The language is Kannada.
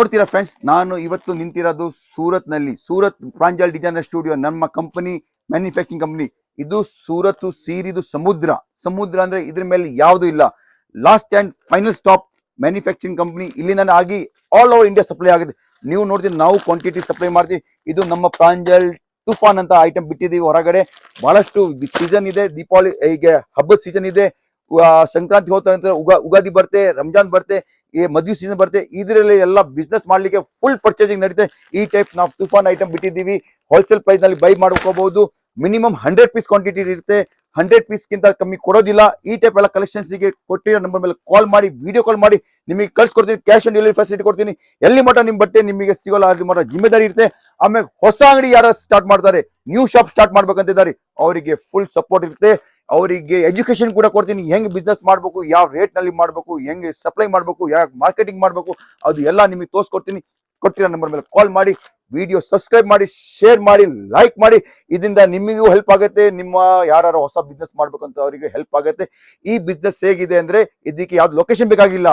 ನೋಡ್ತೀರಾ ಫ್ರೆಂಡ್ಸ್ ನಾನು ಇವತ್ತು ನಿಂತಿರೋದು ಸೂರತ್ನಲ್ಲಿ ಸೂರತ್ ಪ್ರಾಂಜಲ್ ಡಿಸೈನರ್ ಸ್ಟುಡಿಯೋ, ನಮ್ಮ ಕಂಪನಿ ಮ್ಯಾನುಫ್ಯಾಕ್ಚರಿಂಗ್ ಕಂಪನಿ ಇದು ಸೂರತ್ ಸೀರಿದು ಸಮುದ್ರ. ಸಮುದ್ರ ಅಂದ್ರೆ ಇದ್ರ ಮೇಲೆ ಯಾವುದು ಇಲ್ಲ. Last and final stop manufacturing company ಇಲ್ಲಿಂದ ಆಗಿ ಆಲ್ ಓವರ್ ಇಂಡಿಯಾ ಸಪ್ಲೈ ಆಗಿದೆ. ನೀವು ನೋಡ್ತೀವಿ ನಾವು ಕ್ವಾಂಟಿಟಿ ಸಪ್ಲೈ ಮಾಡ್ತೀವಿ. ಇದು ನಮ್ಮ ಪ್ರಾಂಜಲ್ ತುಫಾನ್ ಅಂತ ಐಟಮ್ ಬಿಟ್ಟಿದ್ದೀವಿ ಹೊರಗಡೆ. ಬಹಳಷ್ಟು ಸೀಸನ್ ಇದೆ, ದೀಪಾವಳಿ, ಈಗ ಹಬ್ಬದ ಸೀಸನ್ ಇದೆ. ಸಂಕ್ರಾಂತಿ ಹೋಗ್ತಾ ಉಗಾ, ಉಗಾದಿ ಬರ್ತೆ, ರಂಜಾನ್ ಬರ್ತೆ. ಈ ಮದುವೆ ಸೀಸನ್ ಬರುತ್ತೆ. ಇದರಲ್ಲಿ ಎಲ್ಲ ಬಿಸ್ನೆಸ್ ಮಾಡ್ಲಿಕ್ಕೆ ಫುಲ್ ಪರ್ಚೇಸಿಂಗ್ ನಡೀತೆ. ಈ ಟೈಪ್ ನಾವು ತುಫಾನ್ ಐಟಮ್ ಬಿಟ್ಟಿದ್ದೀವಿ. ಹೋಲ್ಸೇಲ್ ಪ್ರೈಸ್ನಲ್ಲಿ ಬೈ ಮಾಡ್ಕೋಬಹುದು ಮಿನಿಮಮ್ ಹಂಡ್ರೆಡ್ ಪೀಸ್ ಕ್ವಾಂಟಿಟಿ ಇರುತ್ತೆ. ಹಂಡ್ರೆಡ್ ಪೀಸ್ ಗಿಂತ ಕಮ್ಮಿ ಕೊಡೋದಿಲ್ಲ. ಈ ಟೈಪ್ ಎಲ್ಲ ಕಲೆಕ್ಷನ್ಸ್ಗೆ ಕೊಟ್ಟಿರೋ ನಂಬರ್ ಮೇಲೆ ಕಾಲ್ ಮಾಡಿ ವಿಡಿಯೋ ಕಾಲ್ ಮಾಡಿ, ನಿಮಗೆ ಕಳ್ಸಿಕೊಡ್ತೀನಿ. ಕ್ಯಾಶ್ ಆನ್ ಡೆಲಿವರಿ ಫೆಸಿಲಿಟಿ ಕೊಡ್ತೀನಿ. ಎಲ್ಲಿ ಮಟ್ಟ ನಿಮ್ ಬಟ್ಟೆ ನಿಮಗೆ ಸಿಗೋಲ್ಲ, ಅಲ್ಲಿ ಮಟ್ಟ ಜಿಮ್ಮೆದಾರಿ ಇರುತ್ತೆ. ಆಮೇಲೆ ಹೊಸ ಅಂಗಡಿ ಯಾರು ಸ್ಟಾರ್ಟ್ ಮಾಡ್ತಾರೆ. ನ್ಯೂ ಶಾಪ್ ಸ್ಟಾರ್ಟ್ ಮಾಡ್ಬೇಕಂತಿದ್ದಾರೆ. ಅವರಿಗೆ ಫುಲ್ ಸಪೋರ್ಟ್ ಇರುತ್ತೆ. ಅವರಿಗೆ ಎಜುಕೇಶನ್ ಕೂಡ ಕೊಡ್ತೀನಿ. ಹೆಂಗ್ ಬಿಸ್ನೆಸ್ ಮಾಡಬೇಕು, ಯಾವ ರೇಟ್ನಲ್ಲಿ ಮಾಡಬೇಕು, ಹೆಂಗೆ ಸಪ್ಲೈ ಮಾಡಬೇಕು, ಯಾವ ಮಾರ್ಕೆಟಿಂಗ್ ಮಾಡಬೇಕು, ಅದು ಎಲ್ಲ ನಿಮಗೆ ತೋರಿಸ್ಕೊಡ್ತೀನಿ. ಕೊಟ್ಟಿರೋ ನಂಬರ್ ಮೇಲೆ ಕಾಲ್ ಮಾಡಿ ವಿಡಿಯೋ ಸಬ್ಸ್ಕ್ರೈಬ್ ಮಾಡಿ ಶೇರ್ ಮಾಡಿ ಲೈಕ್ ಮಾಡಿ. ಇದರಿಂದ ನಿಮಗೂ ಹೆಲ್ಪ್ ಆಗುತ್ತೆ. ನಿಮ್ಮ ಯಾರು ಹೊಸ ಬಿಸ್ನೆಸ್ ಮಾಡ್ಬೇಕಂತ ಅವರಿಗೆ ಹೆಲ್ಪ್ ಆಗುತ್ತೆ. ಈ ಬಿಸ್ನೆಸ್ ಹೇಗಿದೆ ಅಂದ್ರೆ, ಇದಕ್ಕೆ ಯಾವ್ದು ಲೊಕೇಶನ್ ಬೇಕಾಗಿಲ್ಲ.